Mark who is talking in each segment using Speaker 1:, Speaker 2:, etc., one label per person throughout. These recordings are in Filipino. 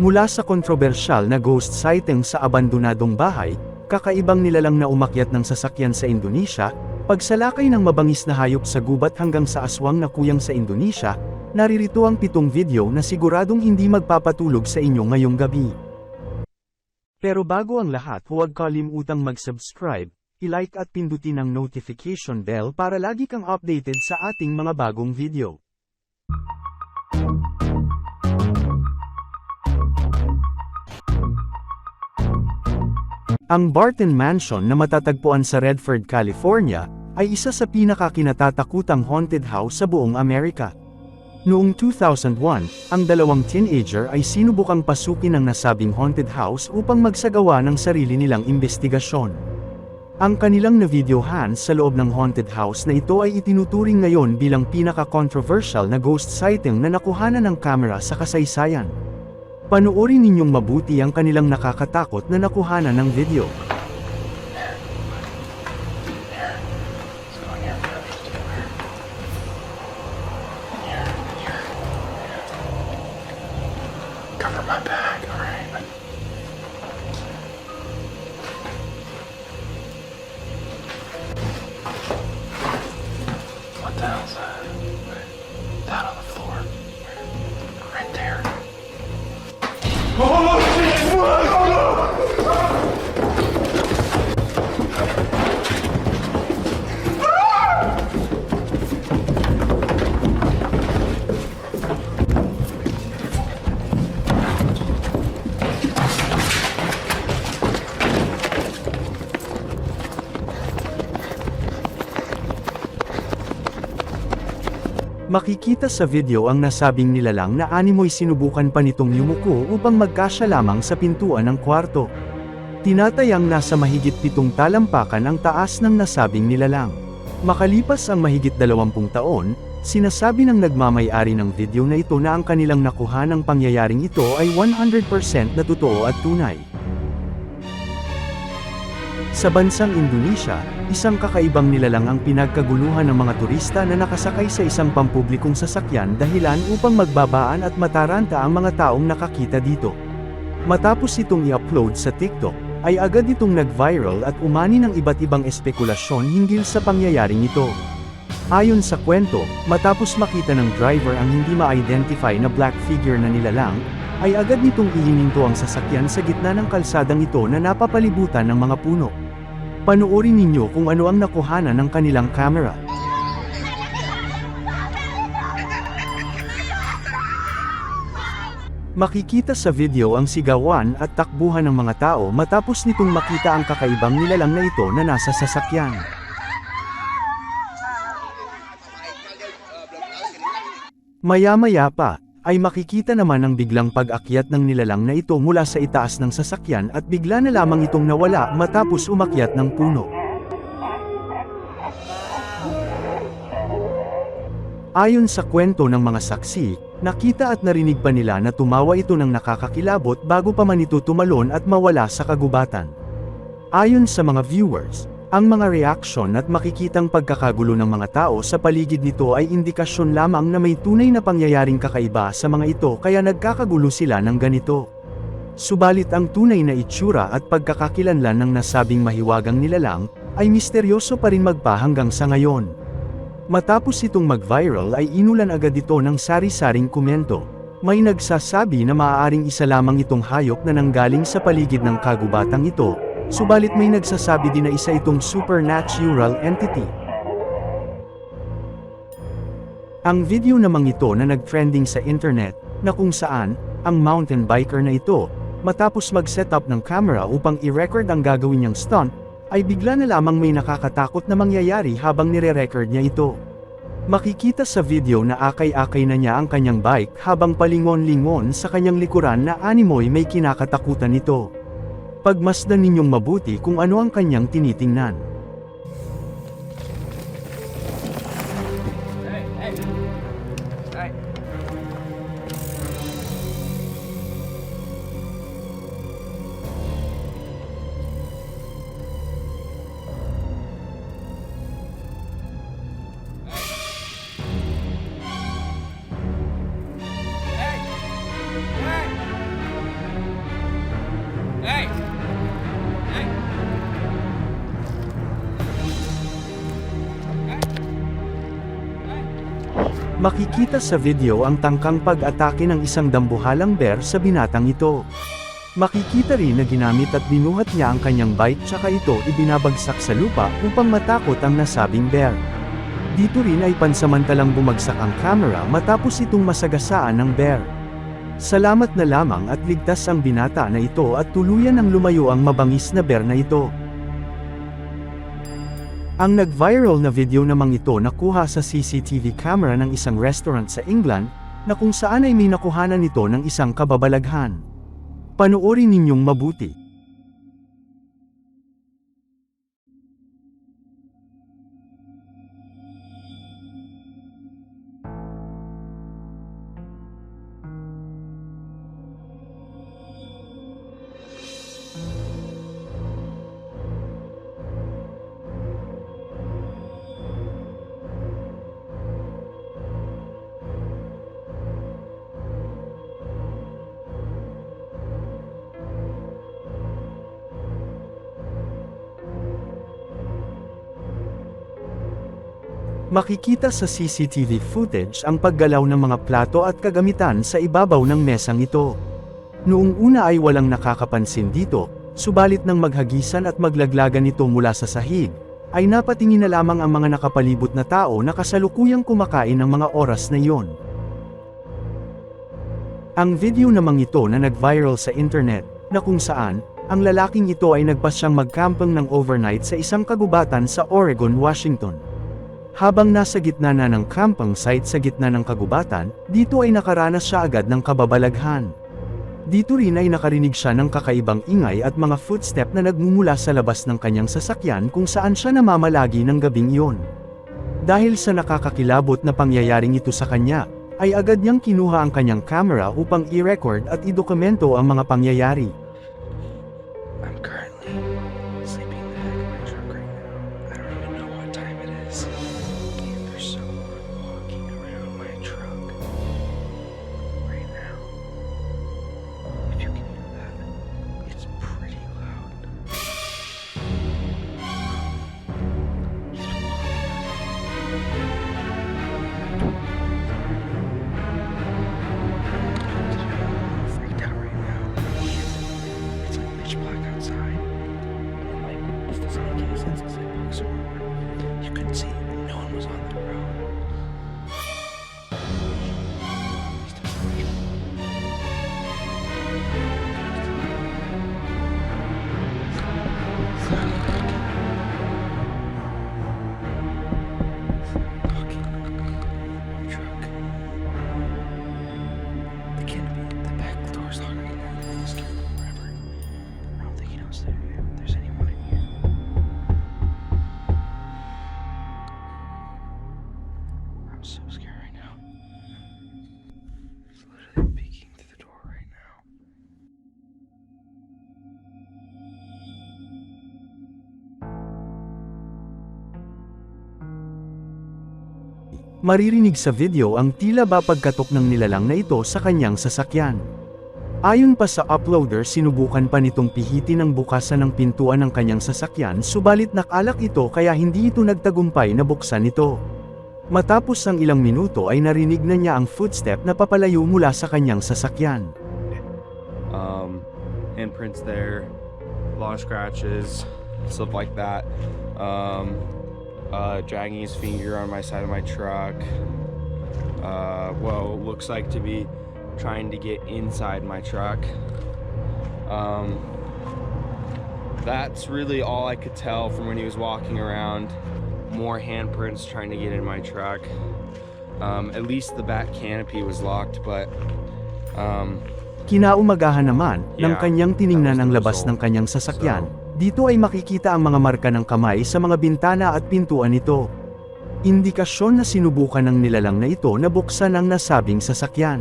Speaker 1: Mula sa kontrobersyal na ghost sighting sa abandonadong bahay, kakaibang nilalang na umakyat ng sasakyan sa Indonesia, pagsalakay ng mabangis na hayop sa gubat hanggang sa aswang na kuyang sa Indonesia, naririto ang pitong video na siguradong hindi magpapatulog sa inyo ngayong gabi. Pero bago ang lahat huwag kalimutang mag-subscribe, i-like at pindutin ang notification bell para lagi kang updated sa ating mga bagong video. Ang Barton Mansion na matatagpuan sa Redford, California, ay isa sa pinakakinatatakutang haunted house sa buong Amerika. Noong 2001, ang dalawang teenager ay sinubukang pasukin ng nasabing haunted house upang magsagawa ng sarili nilang investigasyon. Ang kanilang na-videohan sa loob ng haunted house na ito ay itinuturing ngayon bilang pinaka-controversial na ghost sighting na nakuhanan ng kamera sa kasaysayan. Panoorin ninyong mabuti ang kanilang nakakatakot na nakuhanan ng video.
Speaker 2: Let's go in here.
Speaker 1: Makikita sa video ang nasabing nilalang na animoy sinubukan pa nitong yumuko upang magkasya lamang sa pintuan ng kwarto. Tinatayang nasa mahigit pitong talampakan ang taas ng nasabing nilalang. Makalipas ang mahigit dalawampung taon, sinasabi ng nagmamayari ng video na ito na ang kanilang nakuha ng pangyayaring ito ay 100% na totoo at tunay. Sa bansang Indonesia, isang kakaibang nilalang ang pinagkaguluhan ng mga turista na nakasakay sa isang pampublikong sasakyan dahilan upang magbabaan at mataranta ang mga taong nakakita dito. Matapos itong i-upload sa TikTok, ay agad itong nag-viral at umani ng iba't ibang espekulasyon hinggil sa pangyayaring ito. Ayon sa kwento, matapos makita ng driver ang hindi ma-identify na black figure na nilalang, ay agad nitong ihininto ang sasakyan sa gitna ng kalsadang ito na napapalibutan ng mga puno. Panoorin ninyo kung ano ang nakuhanan ng kanilang camera. Makikita sa video ang sigawan at takbuhan ng mga tao matapos nitong makita ang kakaibang nilalang na ito na nasa sasakyan. Maya-maya pa, ay makikita naman ang biglang pag-akyat ng nilalang na ito mula sa itaas ng sasakyan at bigla na lamang itong nawala matapos umakyat ng puno. Ayon sa kwento ng mga saksi, nakita at narinig pa nila na tumawa ito ng nakakakilabot bago pa man ito tumalon at mawala sa kagubatan. Ayon sa mga viewers, ang mga reaksyon at makikitang pagkakagulo ng mga tao sa paligid nito ay indikasyon lamang na may tunay na pangyayaring kakaiba sa mga ito kaya nagkakagulo sila ng ganito. Subalit ang tunay na itsura at pagkakakilanlan ng nasabing mahiwagang nilalang, ay misteryoso pa rin magpa hanggang sa ngayon. Matapos itong mag-viral ay inulan agad ito ng sari-saring komento. May nagsasabi na maaaring isa lamang itong hayop na nanggaling sa paligid ng kagubatang ito, subalit may nagsasabi din na isa itong supernatural entity. Ang video namang ito na nag-trending sa internet, na kung saan, ang mountain biker na ito, matapos mag-setup ng camera upang i-record ang gagawin niyang stunt, ay bigla na lamang may nakakatakot na mangyayari habang nire-record niya ito. Makikita sa video na akay-akay na niya ang kanyang bike habang palingon-lingon sa kanyang likuran na animoy may kinakatakutan nito. Pagmasdan ninyong mabuti kung ano ang kanyang tinitingnan. Makikita sa video ang tangkang pag-atake ng isang dambuhalang bear sa binatang ito. Makikita rin na ginamit at binuhat niya ang kanyang bike tsaka ito ibinabagsak sa lupa upang matakot ang nasabing bear. Dito rin ay pansamantalang bumagsak ang camera matapos itong masagasaan ng bear. Salamat na lamang at ligtas ang binata na ito at tuluyan ang lumayo ang mabangis na bear na ito. Ang nag-viral na video namang ito nakuha sa CCTV camera ng isang restaurant sa England, na kung saan ay may nakuhanan nito ng isang kababalaghan. Panoorin ninyong mabuti. Makikita sa CCTV footage ang paggalaw ng mga plato at kagamitan sa ibabaw ng mesang ito. Noong una ay walang nakakapansin dito, subalit nang maghagisan at maglaglagan ito mula sa sahig, ay napatingin na lamang ang mga nakapalibot na tao na kasalukuyang kumakain ng mga oras na iyon. Ang video namang ito na nag-viral sa internet, na kung saan, ang lalaking ito ay nagpasyang magkampang ng overnight sa isang kagubatan sa Oregon, Washington. Habang nasa gitna na ng camping site sa gitna ng kagubatan, dito ay nakaranas siya agad ng kababalaghan. Dito rin ay nakarinig siya ng kakaibang ingay at mga footstep na nagmumula sa labas ng kanyang sasakyan kung saan siya namamalagi ng gabing iyon. Dahil sa nakakakilabot na pangyayaring ito sa kanya, ay agad niyang kinuha ang kanyang camera upang i-record at idokumento ang mga pangyayari. Maririnig sa video ang tila ba pagkatok ng nilalang na ito sa kanyang sasakyan. Ayon pa sa uploader sinubukan pa nitong pihitin ang bukasan ng pintuan ng kanyang sasakyan subalit nakalak ito kaya hindi ito nagtagumpay na buksan ito. Matapos ang ilang minuto ay narinig na niya ang footstep na papalayo mula sa kanyang sasakyan.
Speaker 3: um, handprints there, a lot of scratches, stuff like that. Um, uh, dragging his finger on my side of my truck. Uh, well, looks like to be trying to get inside my truck. Um, that's really all I could tell from when he was walking around. More handprints trying to get in my truck. Um, at least the back canopy was locked, but um,
Speaker 1: Kinaumagahan naman,
Speaker 3: Yeah,
Speaker 1: kanyang tiningnan ang labas
Speaker 3: result.
Speaker 1: ng kanyang sasakyan, dito ay makikita ang mga marka ng kamay sa mga bintana at pintuan nito. Indikasyon na sinubukan ng nilalang na ito na buksan ang nasabing sasakyan.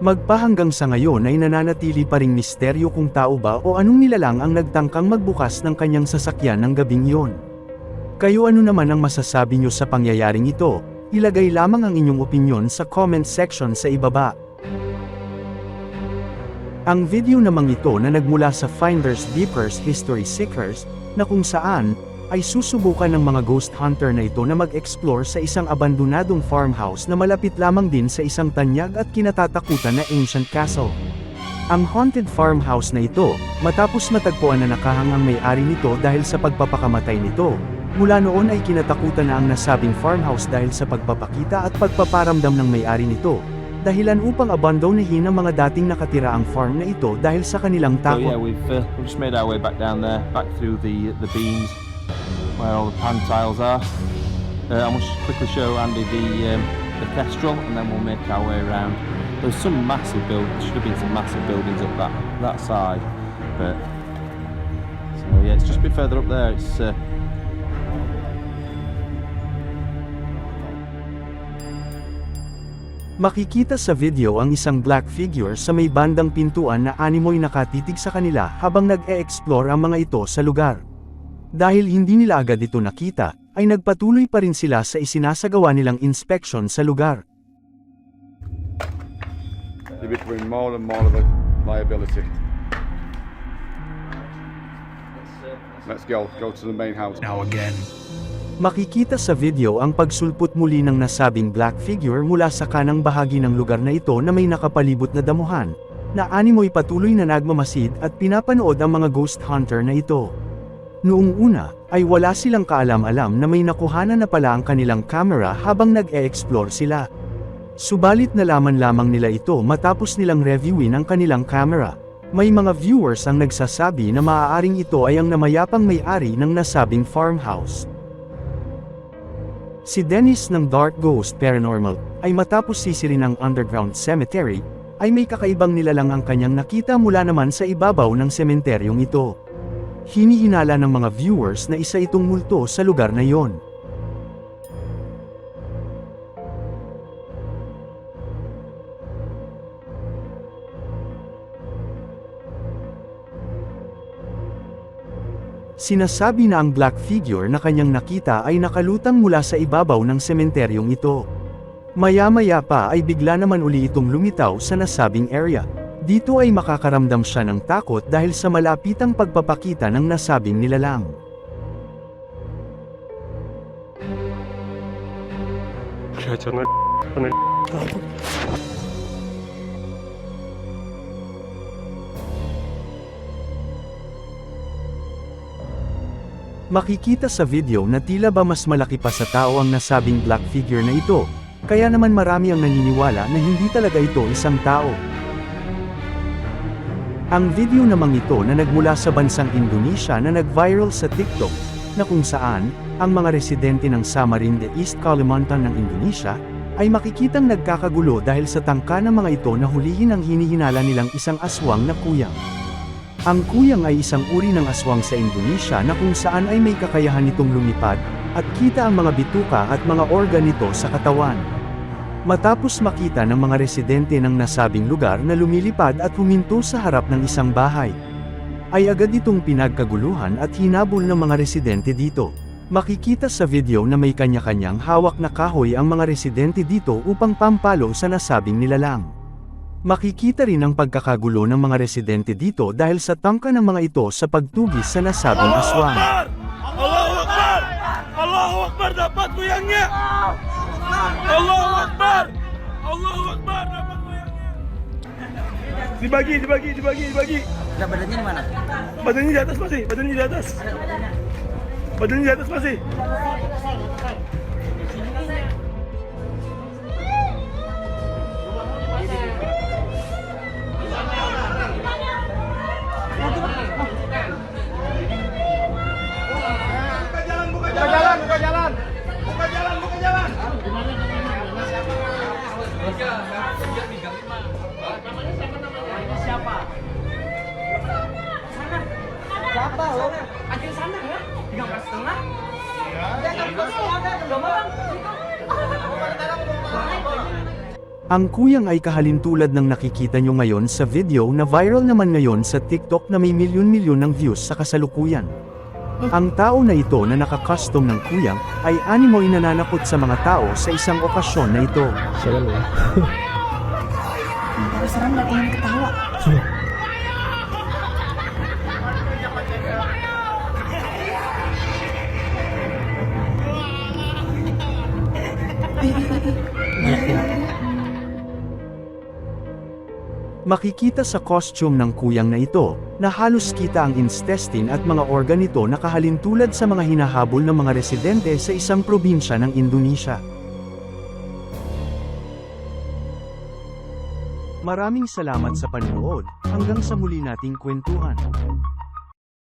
Speaker 1: Magpahanggang sa ngayon ay nananatili pa ring misteryo kung tao ba o anong nilalang ang nagtangkang magbukas ng kanyang sasakyan ng gabing iyon. Kayo ano naman ang masasabi nyo sa pangyayaring ito? Ilagay lamang ang inyong opinyon sa comment section sa ibaba. Ang video namang ito na nagmula sa Finders Beepers History Seekers, na kung saan, ay susubukan ng mga ghost hunter na ito na mag-explore sa isang abandonadong farmhouse na malapit lamang din sa isang tanyag at kinatatakutan na ancient castle. Ang haunted farmhouse na ito, matapos matagpuan na nakahangang may-ari nito dahil sa pagpapakamatay nito, mula noon ay kinatakutan na ang nasabing farmhouse dahil sa pagpapakita at pagpaparamdam ng may-ari nito, dahilan upang abandonahin ang mga dating nakatira ang farm na ito dahil sa kanilang
Speaker 4: So yeah,
Speaker 1: takot.
Speaker 4: we've, uh, we've just made our way back down there, back through the the beams where all the pan tiles are. Uh, I must quickly show Andy the um, the kestrel, and then we'll make our way around. There's some massive buildings. Should have been some massive buildings up that that side, but so yeah, it's just a bit further up there. It's uh,
Speaker 1: Makikita sa video ang isang black figure sa may bandang pintuan na animoy nakatitig sa kanila habang nag-e-explore ang mga ito sa lugar. Dahil hindi nila agad ito nakita, ay nagpatuloy pa rin sila sa isinasagawa nilang inspection sa lugar.
Speaker 5: Becoming more and more of a liability. Let's go. Go to the main house.
Speaker 6: Now again.
Speaker 1: Makikita sa video ang pagsulpot muli ng nasabing black figure mula sa kanang bahagi ng lugar na ito na may nakapalibot na damuhan, na animoy patuloy na nagmamasid at pinapanood ang mga ghost hunter na ito. Noong una, ay wala silang kaalam-alam na may nakuhanan na pala ang kanilang camera habang nag-e-explore sila. Subalit nalaman lamang nila ito matapos nilang reviewin ang kanilang camera. May mga viewers ang nagsasabi na maaaring ito ay ang namayapang may-ari ng nasabing farmhouse. Si Dennis ng Dark Ghost Paranormal ay matapos sisirin ng underground cemetery, ay may kakaibang nilalang ang kanyang nakita mula naman sa ibabaw ng sementeryong ito. Hinihinala ng mga viewers na isa itong multo sa lugar na yon. Sinasabi na ang black figure na kanyang nakita ay nakalutang mula sa ibabaw ng sementeryong ito. Maya-maya pa ay bigla naman uli itong lumitaw sa nasabing area. Dito ay makakaramdam siya ng takot dahil sa malapitang pagpapakita ng nasabing nilalang. Makikita sa video na tila ba mas malaki pa sa tao ang nasabing black figure na ito, kaya naman marami ang naniniwala na hindi talaga ito isang tao. Ang video namang ito na nagmula sa bansang Indonesia na nag-viral sa TikTok, na kung saan, ang mga residente ng Samarinda East Kalimantan ng Indonesia, ay makikitang nagkakagulo dahil sa tangka ng mga ito na hulihin ang hinihinala nilang isang aswang na kuyang. Ang kuyang ay isang uri ng aswang sa Indonesia na kung saan ay may kakayahan nitong lumipad, at kita ang mga bituka at mga organ nito sa katawan. Matapos makita ng mga residente ng nasabing lugar na lumilipad at huminto sa harap ng isang bahay, ay agad itong pinagkaguluhan at hinabol ng mga residente dito. Makikita sa video na may kanya-kanyang hawak na kahoy ang mga residente dito upang pampalo sa nasabing nilalang. Makikita rin ang pagkakagulo ng mga residente dito dahil sa tangka ng mga ito sa pagtugis sa nasabing aswang.
Speaker 6: Allahu Akbar! Allahu Akbar! Dapat kuyangnya! Allahu Akbar! Allahu Akbar! Dapat kuyangnya! Dibagi, dibagi, dibagi, dibagi.
Speaker 7: Enggak badannya di mana?
Speaker 6: Badannya di atas masih, badannya di atas. Badannya di atas masih.
Speaker 1: Ang kuyang ay kahalintulad ng nakikita nyo ngayon sa video na viral naman ngayon sa TikTok na may milyon-milyon ng views sa kasalukuyan. Ang tao na ito na naka-custom ng kuyang ay animoy nananakot sa mga tao sa isang okasyon na ito.
Speaker 7: Terus terang gak pengen ketawa.
Speaker 1: Makikita sa costume ng kuyang na ito, na halos kita ang intestine at mga organ nito na kahalintulad sa mga hinahabol ng mga residente sa isang probinsya ng Indonesia. Maraming salamat sa panonood, hanggang sa muli nating kwentuhan.